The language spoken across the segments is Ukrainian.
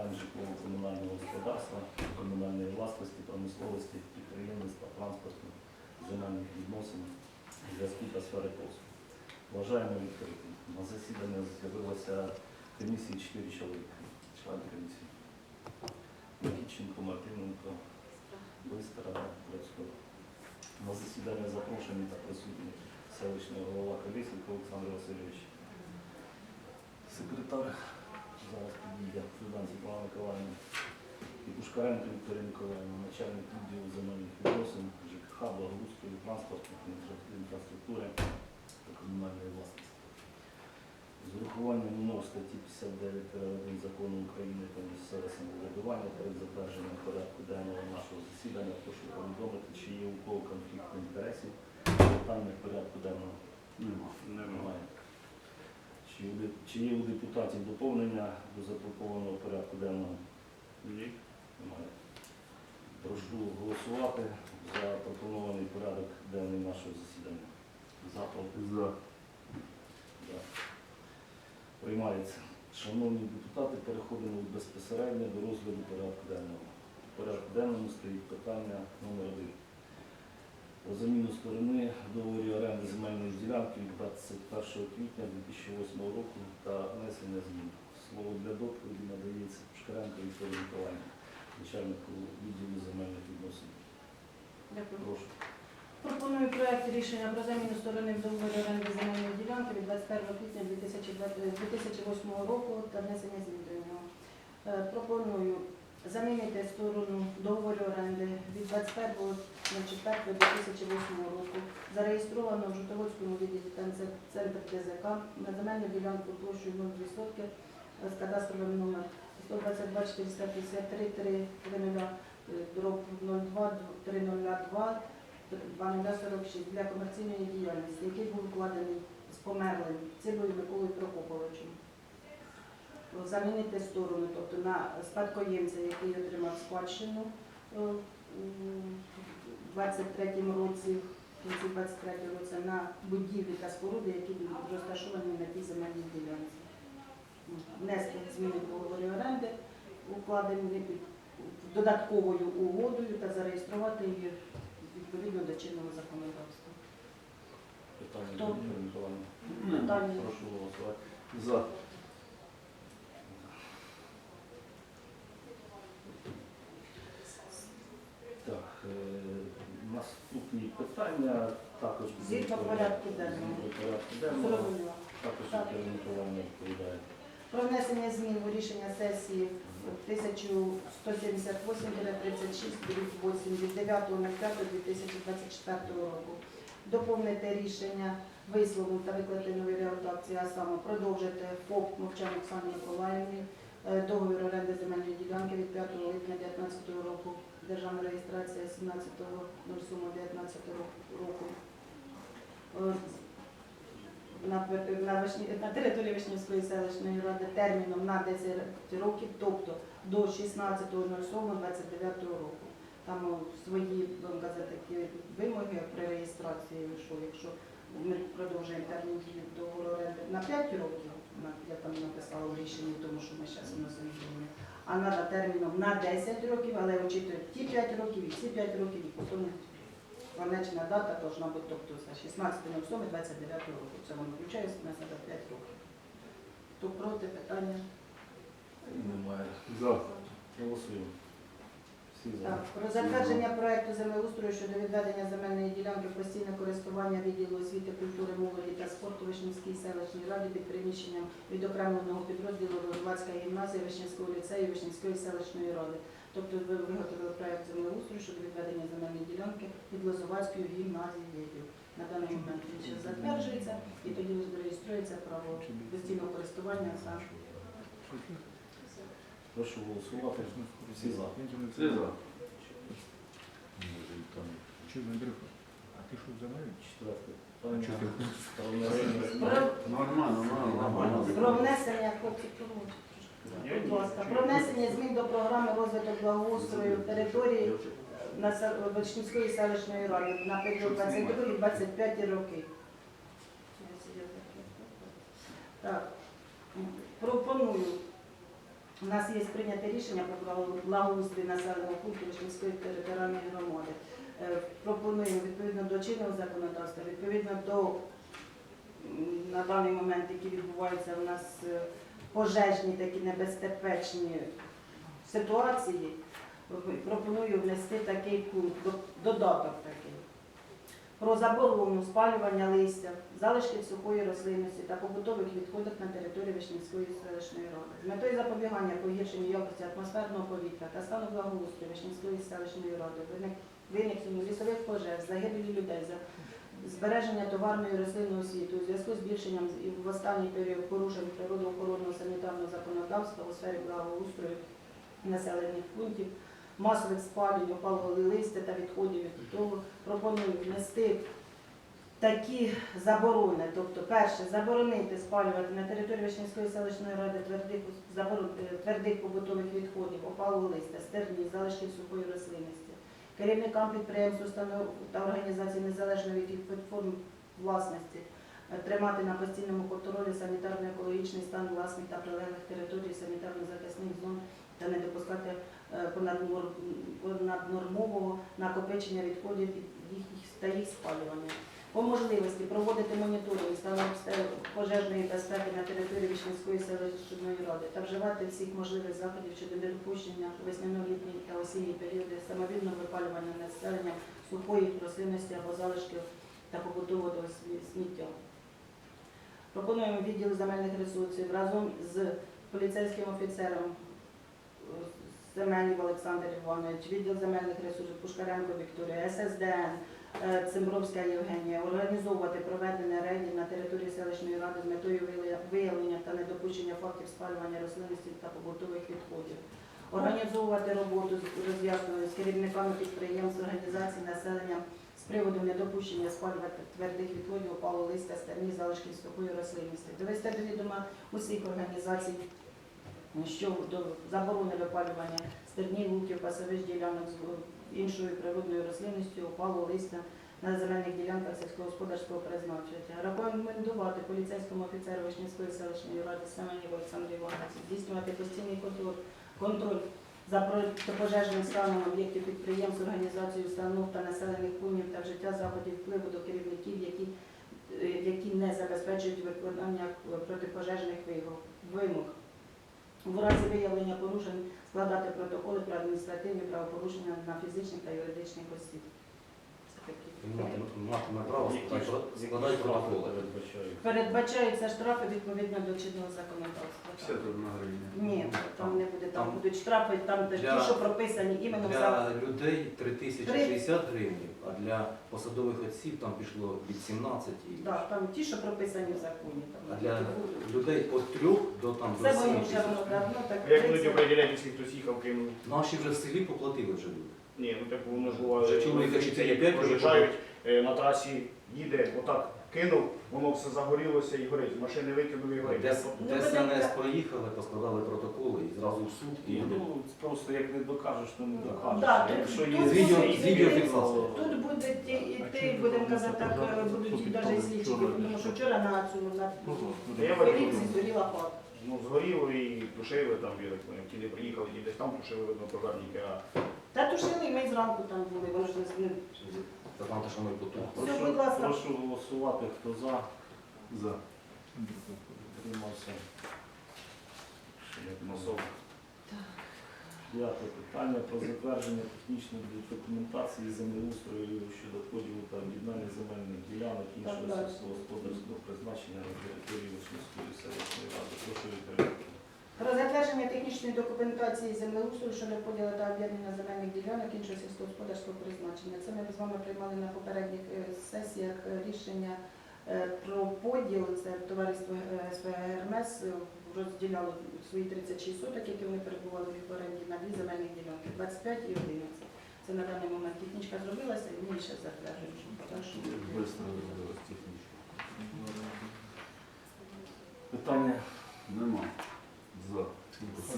питань житлово-комунального господарства, комунальної власності, промисловості, підприємництва, транспорту, земельних відносин, зв'язку та сфери послуг. Вважаємо відкритим. На засідання з'явилося комісії 4 чоловіка, члени комісії. Нікітченко, Мартиненко, Бистра, Грецько. На засідання запрошені та присутні селищний голова Колісник Олександр Васильович. Секретар зараз підійде Фюдан Світлана Миколаївна. І Пушкаренко Вікторія Миколаївна, начальник відділу земельних відносин, ЖКХ, благоустрою, транспорту, інфраструктури та комунальної власності. З урахуванням умов статті 59 закону України про місцеве самоврядування перед затвердженням порядку денного нашого засідання прошу повідомити, чи є у кого конфлікт інтересів питання порядку денного. Немає. Чи, є у чи є у депутатів доповнення до запропонованого порядку денного? Ні. Немає. Прошу голосувати за пропонований порядок денний нашого засідання. За проти? За. За. Приймається. Шановні депутати, переходимо безпосередньо до розгляду порядку денного. В порядку денному стоїть питання номер один. Про заміну сторони договорі оренди земельної ділянки від 21 квітня 2008 року та внесення змін. Слово для доповіді надається Пушкаренко Вікторії Миколаївні, начальнику відділу земельних відносин. Дякую. Прошу. Пропоную проект рішення про заміну сторони в договорі оренди земельної ділянки від 21 квітня 2008 року та внесення змін до нього. Е, Пропоную замінити сторону договору оренди від 21.04.2008 року, зареєстровано в Жутоводському відділі центр ДЗК на земельну ділянку площею 0,2 сотки з кадастровим номер 122 453 3 дроб 02 302 2046 для комерційної діяльності, який був вкладений з померлим Цибою Миколою Прокоповичем. Замінити сторону, тобто на спадкоємця, який отримав спадщину е, 23-му році, кінці 23-го році, на будівлі та споруди, які будуть розташовані на тій земельній ділянці. Внести зміни в договорі оренди, укладені додатковою угодою та зареєструвати її відповідно до чинного законодавства. Питання Хто? Прошу голосувати. За. Так, е, наступні питання також будуть Згідно порядку денного. Згідно порядку денного. Зрозуміло. Також Так. Вікторія відповідає. Про внесення змін в рішення сесії 1178-36 8 від 9.05.2024 року. Доповнити рішення вислову та виклати нові редакції, а саме продовжити ФОП Мовчан Оксані Миколаївні е, договір оренди земельної ділянки від 5 липня 2019 року, державна реєстрація 17.07.19 року. Е, на, на, на території Вишнівської селищної ради терміном на 10 років, тобто до 16.07.29 року. Там свої будемо казати, такі вимоги при реєстрації, що якщо ми продовжуємо термін договору на 5 років, я там написала в рішенні, тому що ми зараз вносимо зміни, а треба терміном на 10 років, але очитують ті 5 років, і ці 5 років, і потім Конечна дата должна бути, тобто це 16.07.29 року. Це воно включає на себе 5 років. Хто проти питання? Немає. За. Голосуємо. Всі за. Так, про затвердження проекту землеустрою щодо відведення земельної ділянки в постійне користування відділу освіти, культури, молоді та спорту Вишнівській селищній раді під приміщенням відокремленого підрозділу Городвацька гімназія Вишнівського ліцею Вишнівської селищної ради. Тобто ви виготовили проект землеустрою щодо відведення земельної ділянки під Лозовацькою гімназією. На даний момент він ще затверджується і тоді реєструється право постійного користування за Прошу голосувати. Всі за. Всі за. Чего, Андрюха? А ты что, за мной? Четверте А чё питання. ты? Правонародне. Про- Нормально, нормально, нормально. Про внесення хлопці, промовчіть. Будь ласка, про внесення змін до програми розвиток благоустрою території на се- Вишнівської селищної ради на період 22-25 роки. Так, пропоную У нас є прийняте рішення про благо- благоустрій населеного пункту Вишнівської територіальної громади. Е, Пропонуємо відповідно до чинного законодавства, відповідно до на даний момент, які відбуваються у нас е, пожежні такі небезпечні ситуації, пропоную внести такий пункт, додаток такий. Про заборону спалювання листя, залишків сухої рослинності та побутових відходів на території Вишнівської селищної ради. З метою запобігання погіршенню якості атмосферного повітря та стану благоустрою Вишнівської селищної ради, виник- виникненню лісових пожеж, загибелі людей, збереження товарної рослинного світу у зв'язку з збільшенням в останній період порушень природоохоронного санітарного законодавства у сфері благоустрою населених пунктів, масових спалювань, опалого листя та відходів від того, пропоную внести такі заборони. Тобто, перше, заборонити спалювати на території Вишнівської селищної ради твердих, заборон- е, твердих побутових відходів, опалого листя, стерні, залишків сухої рослинності. Керівникам підприємств, установ та організацій незалежно від їх форм власності е, тримати на постійному контролі санітарно-екологічний стан власних та прилеглих територій, санітарно-захисних зон та не допускати е, понаднормового накопичення відходів від їх та їх спалювання. По можливості проводити моніторинг стану пожежної безпеки на території Вишнівської селищної ради та вживати всіх можливих заходів щодо недопущення весняно-літній та осінній періоди самовільного випалювання населення сухої рослинності або залишків та побутового смі- сміття. Пропонуємо відділ земельних ресурсів разом з поліцейським офіцером Семенів Олександр Іванович, відділ земельних ресурсів Пушкаренко Вікторія, ССДН, Цимбровська Євгенія, організовувати проведення рейдів на території селищної ради з метою виявлення- та недопущення фактів спалювання рослинності та побутових відходів. Організовувати роботу з роз'яснення з керівниками підприємств, організацій, населення з приводу недопущення спалювати твердих відходів, опалу листя, стерні, залишків сухої рослинності. Довести до відома усіх організацій щодо заборони випалювання стерні, луків, пасових ділянок з іншою природною рослинністю, опалу листя на земельних ділянках сільськогосподарського призначення. Рекомендувати поліцейському офіцеру Вишнівської селищної ради Семенів Олександру Івановичу здійснювати постійний контроль, за протипожежним станом об'єктів підприємств, організацій, установ та населених пунктів та вжиття заходів впливу до керівників, які, е, які не забезпечують виконання протипожежних вимог. В разі виявлення порушень складати протоколи про адміністративні правопорушення на фізичних та юридичних осіб. Матиме право складати- протоколи. Передбачаються штрафи відповідно до чинного законодавства. Все тут на гривні. Ні, там не буде, там Там будуть штрафи, там де для- ті, що прописані іменно в законі. Для людей 3060 гривень, а для посадових осіб там пішло від 17 і Да, там ті, що прописані в законі. Там, А для такі будуть. людей від 3 до там до Це 7 воно вже тисяч. воно давно так. Як будуть 30. определяти, якщо хтось їхав, кинув? Наші вже в селі поплатили вже люди. Ні, ну так воно ж. Вже чоловіка вони 4-5 вже проїжджають е, на трасі, їде, отак кинув, воно все загорілося і горить. Машини викинув і горить. Де, Ну, де ви СНС проїхали, поскладали протоколи і зразу в суд і Ну, просто як не докажеш, то не докажеш. Да, А Якщо тут- є тут З відео- з. Тут буде ті, і ти, будемо казати так, е, будуть навіть слідчі, тому що вчора на цьому на Та я поліції бачу, згоріла хата. ну згоріло і тушили там, я так поняв, ті не приїхали, ті десь там тушили, видно, пожарники, а Та тушили, і ми зранку там були, воно ж не Та там те, що ми потух. Все, Прошу, будь ласка. прошу голосувати, хто за, За. тримався. як масов. Дев'яте питання про затвердження технічної документації землеустрою щодо поділу та об'єднання земельних ділянок іншого сільськогосподарського призначення на території Вишнівської селищної ради. Прошу відповідати. Про затвердження технічної документації землеустрою щодо поділу та об'єднання земельних ділянок іншого сільськогосподарського призначення. Це ми з вами приймали на попередніх е, сесіях рішення е, про поділ. Це товариство е, СВГ розділяло свої 36 соток, які вони перебували в оренді на дві земельні ділянки 25 і 11. Це на даний момент технічка зробилася і ми ще затверджуємо. Питання Нема.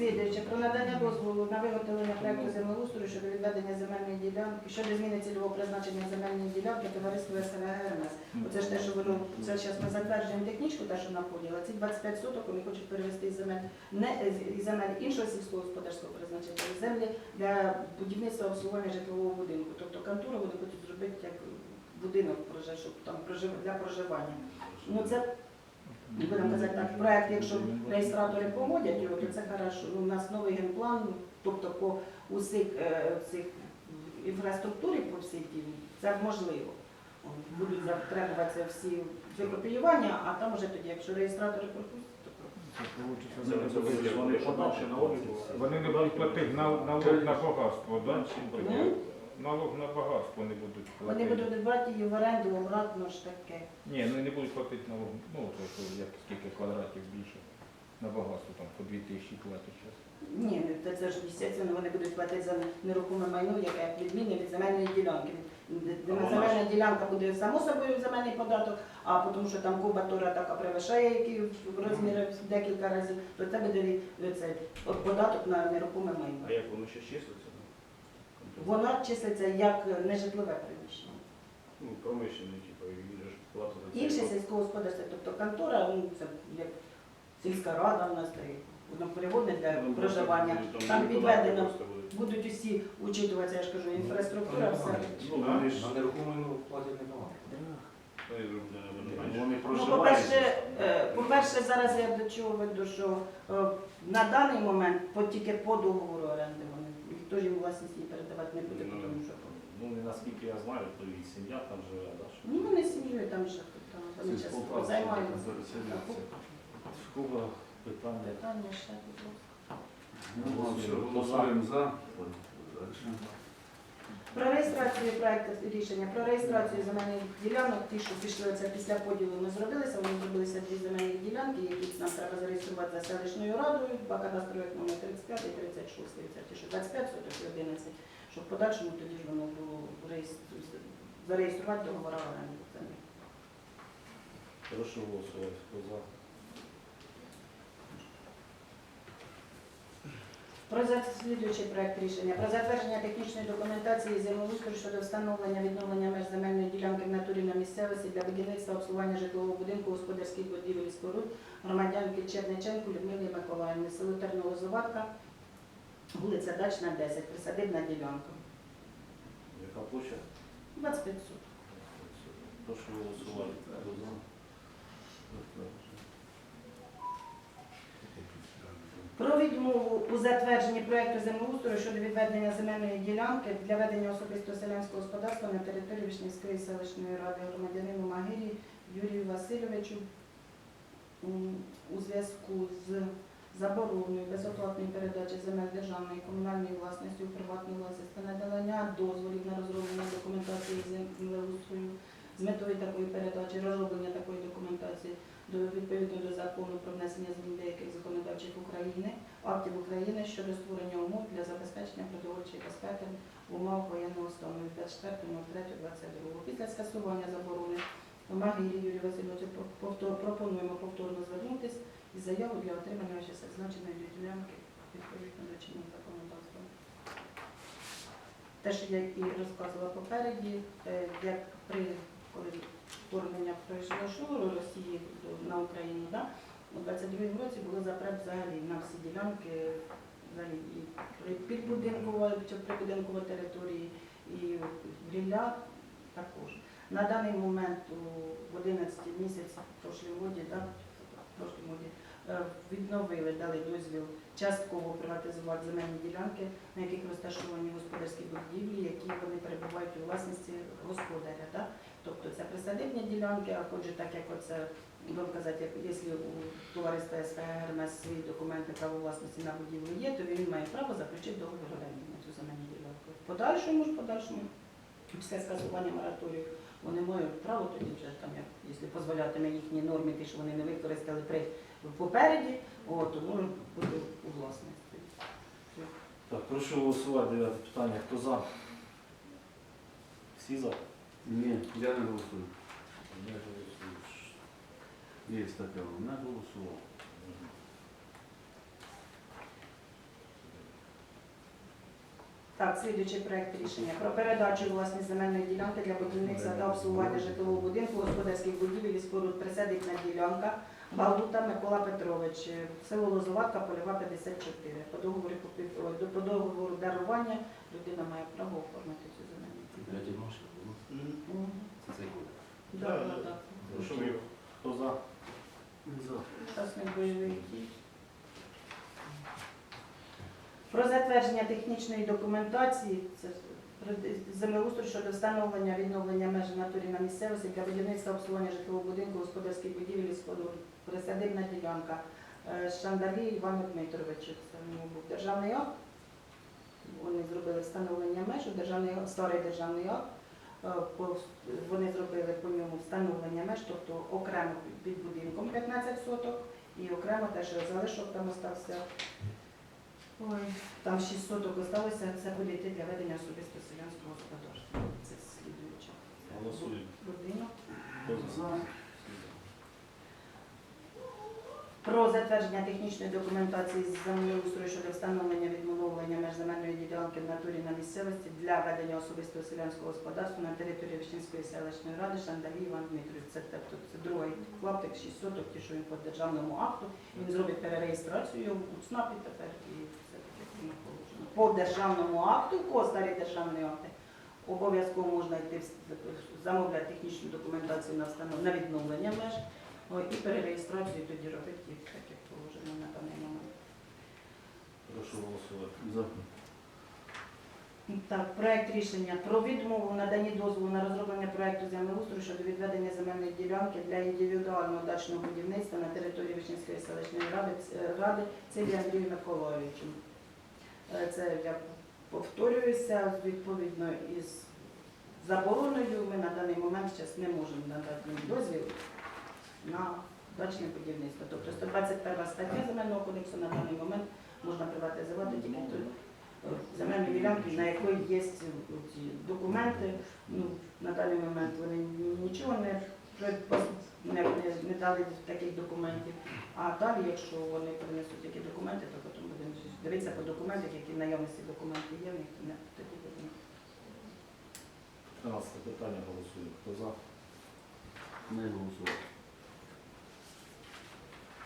Слідуюче про надання дозволу на виготовлення проекту землеустрою щодо відведення земельної ділянки, щодо зміни цільового призначення земельної ділянки товариства СВГ РМС. Оце ж те, що воно це зараз ми затверджуємо технічку, те, що на полі, але ці 25 соток вони хочуть перевести із земель не із земель іншого сільськогосподарського призначення, із землі для будівництва обслуговування житлового будинку. Тобто контуру вони хочуть зробити як будинок щоб там для проживання. Ну це будемо казати так, проект, якщо реєстратори погодять його, то це хорошо. Ну, у нас новий генплан, тобто по усіх е, цих інфраструктурі по всій тій, це можливо. Будуть затребуватися всі викопіювання, а там уже тоді, якщо реєстратори пропустять, то пропустять. Це вони це будуть- вони подальше на обліку. Вони не будуть платити на- налог на багатство, да? Мгм. Налог на багатство не будуть платити. Вони будуть брати її в оренду, обратно ж таке. Ні, ну не будуть платити налог, ну то, що як скільки квадратів більше. На багатство там по 2 тисячі платять зараз. Ні, ну, це, це ж естественно, вони будуть платити за нерухоме майно, яке відмінне від земельної ділянки. Від- А вона Земельна ділянка буде само собою земельний податок, а тому що там кубатура така перевищає, який в розмірі в декілька разів, то це буде від- від цей податок на нерухоме майно. А як воно ще числиться? Воно числиться як нежитлове приміщення. Ну, промишлений, типу, він же ж платить за це. Інше сільськогосподарство, тобто контора, ну це як сільська рада у нас стоїть, воно пригодне для Ну, проживання. просто Там просто буде. Будуть усі учитуватися, я ж кажу, інфраструктура, все. Ну, вони ж На нерухоме майно платять небагато. вони Ну, по-перше, е, по-перше, зараз я до чого веду, що е, на даний момент по, тільки по договору оренди вони йому власність її передавати не буде, Ну, тому що Ну, не наскільки я знаю, то і сім'я там живе, да, що ну вони сім'єю там ще там вони Це часто співпраця, займаються. переселяться. в кого питання. Питання ще, будь ласка. Ну, все, голосуємо за. Дальше. Про реєстрацію проекту рішення про реєстрацію земельних ділянок, ті, що пішли це після поділу, ми зробилися. Вони зробилися дві земельні ділянки, які нам треба зареєструвати за селищною радою. Два кадастрових номер 35 і 36. Це ті, що 25 соток і 11. Щоб в подальшому тоді ж воно було зареєструвати договора не. Прошу голосувати. Хто за? Про слідуючий проект рішення про затвердження технічної документації землеустрою щодо встановлення відновлення меж земельної ділянки в натурі на місцевості для будівництва обслуговування житлового будинку господарських будівель і споруд громадянки Черниченко Людмили Миколаївни, село Тернолозоватка, вулиця Дачна, 10, присадибна ділянка. Яка площа? 25 суток. Прошу голосувати. Хто за? Про відмову у затвердженні проекту землеустрою щодо відведення земельної ділянки для ведення особистого селянського господарства на території Вишнівської селищної ради громадянину Магирі Юрію Васильовичу у зв'язку з забороною безоплатної передачі земель державної комунальної власності у приватну власність та надання дозволів на розроблення документації землеустрою з метою такої передачі, розроблення такої документації відповідно до закону про внесення змін деяких законодавчих України, актів України щодо створення умов для забезпечення продовольчої безпеки в умовах воєнного стану від 24.03.22. Після скасування заборони вимоги Юрію Васильовичу пропонуємо повторно звернутися із заявою для отримання ще зазначеної ділянки відповідно до чинного законодавства. Те, що я і розказувала попереді, е, як при коли вторгнення пройшло Росії на Україну, да? у 22-му році було запрет взагалі на всі ділянки, взагалі і підбудинкова прибудинкова території, і гілля також. На даний момент у в 11 місяць в прошлому році, да, в прошлому році, відновили, дали дозвіл частково приватизувати земельні ділянки, на яких розташовані господарські будівлі, які вони перебувають у власності господаря. Да? Тобто це присадибні ділянки, а отже, так як оце, будемо казати, якщо у товариства СКГ ГРМС свої документи право власності на будівлю є, то він має право заключити договір оренди на цю земельну ділянку. В подальшому ж, подальшому, після скасування мораторію, вони мають право тоді вже там, як, якщо дозволятиме їхні норми, ті, що вони не використали при попереді, о, то може у власності. Так, прошу голосувати дев'яте питання. Хто за? Всі за? Ні, я не голосую. Я голосую. Є така, Не голосував. Так, слідуючий проєкт рішення про передачу власні земельної ділянки для будівництва та обслуговування житлового будинку, господарських будівель і споруд присадибна ділянка Балута Микола Петрович, село Лозоватка, польова 54. По договору, купів- ой, по договору дарування людина має право оформити цю земельну ділянку. Для дідмашки. Мгм. Це цей. Да, да, да. Прошу, хто за? За. Учасник бойових дій. Про затвердження технічної документації це землеустрою щодо встановлення відновлення меж натурі на місцевості для будівництва обслуговування житлового будинку, господарських будівель і споруд. Присадибна ділянка. Е, Шандалі Івану Дмитровичу. Це нього був державний акт. Вони зробили встановлення меж, державний старий державний акт. Е, Вони зробили по ньому встановлення меж, тобто окремо під будинком 15 соток і окремо теж залишок там остався. Ой, там 6 соток осталося, це буде йти для ведення особисто селянського господарства. Це слідуюча. Голосуємо. Будинок. Про затвердження технічної документації з землеустрою щодо встановлення відмовлення меж земельної ділянки в натурі на місцевості для ведення особистого селянського господарства на території Вишнівської селищної ради Шандалі Іван Дмитрович. Це, тобто, це другий клаптик 6 соток, ті, що він по державному акту. Він зробить перереєстрацію у ЦНАПі тепер і По державному акту, по старі державні акти, обов'язково можна йти замовляти технічну документацію на встанов- на відновлення меж. О, І перереєстрацію тоді робити так, як положено на даний момент. Прошу голосувати. За. Так, проект рішення про відмову наданні дозволу на розроблення проекту землеустрою щодо відведення земельної ділянки для індивідуального дачного будівництва на території Вишнівської селищної ради, ц- ради Цілі Андрію Миколаївичу. Е, Це я повторююся відповідно із забороною. Ми на даний момент зараз не можемо надати дозвіл на дачне будівництво. Тобто 121 стаття земельного кодексу на даний момент можна приватизувати тільки е, земельні ділянки, на якої є документи. Ну, на даний момент вони нічого не, не, не, не дали таких документів. А далі, якщо вони принесуть такі документи, то потім будемо дивитися по документах, які в наявності документи є, в них то не тоді будемо. 13 питання голосуємо. Хто за? Не голосувати.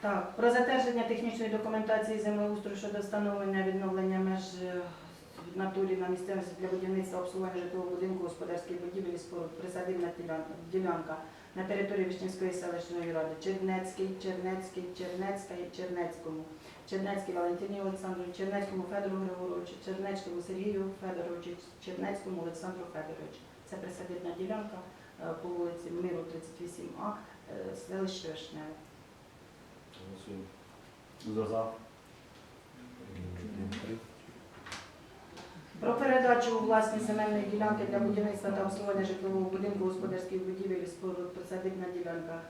Так, про затвердження технічної документації землеустрою щодо встановлення відновлення меж е, натурі на місцевості для будівництва обслуговування житлового будинку, господарських будівель і споруд, присадибна ділянка- на території Вишнівської селищної ради Чернецький, Чернецький, Чернецька і Чернецькому. Чернецький Валентині Олександрові, Чернецькому Федору Григоровичу, Чернецькому Сергію Федоровичу, Чернецькому Олександру Федоровичу. Це присадибна ділянка е, по вулиці Миру 38А, е, селище Вишневе. Голосуємо. Хто за? Про передачу у власність земельної ділянки для будівництва та обслуговування житлового будинку господарських будівель споруд присадибна ділянка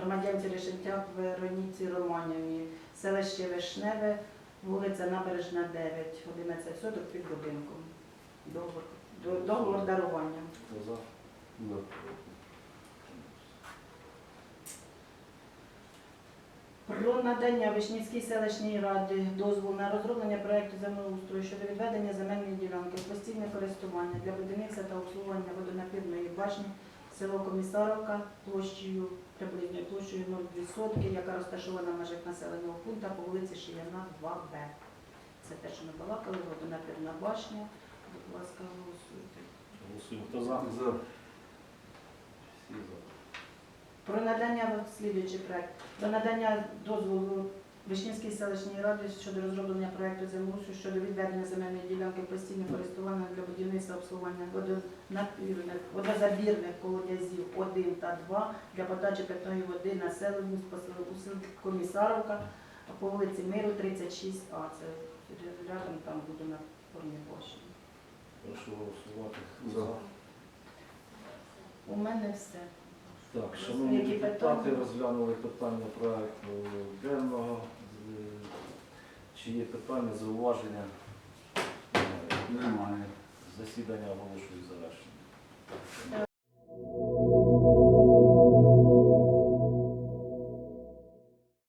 громадянці Решентяк Вероніці Романівні, селище Вишневе, вулиця Набережна 9, 11 соток під будинком. Договор, договор дарування. За? Про надання Вишнівській селищній раді дозволу на розроблення проекту землеустрою щодо відведення земельної ділянки в постійне користування для будівництва та обслуговування водонапірної башні село Комісаровка площею приблизною площею 0,2 сотки, яка розташована в межах населеного пункту по вулиці Шияна 2Б. Це те, що ми балакали, водонапірна башня. Будь ласка, голосуйте. Голосуємо. Хто за? За. Всі за. Про надання слідуючий проект. Про надання дозволу Вишнівській селищній раді щодо розроблення проекту землеустрою щодо відведення земельної ділянки в постійне користування для будівництва обслуговування водонапірних, водозабірних колодязів 1 та 2 для подачі питної води населенню з Комісаровка по вулиці Миру 36А. Це рядом там буде на формі площі. Прошу голосувати. За? У мене все. Так, шановні Які депутати, питання? розглянули питання проекту денного. Чи є питання, зауваження? Немає. Засідання оголошую завершеним.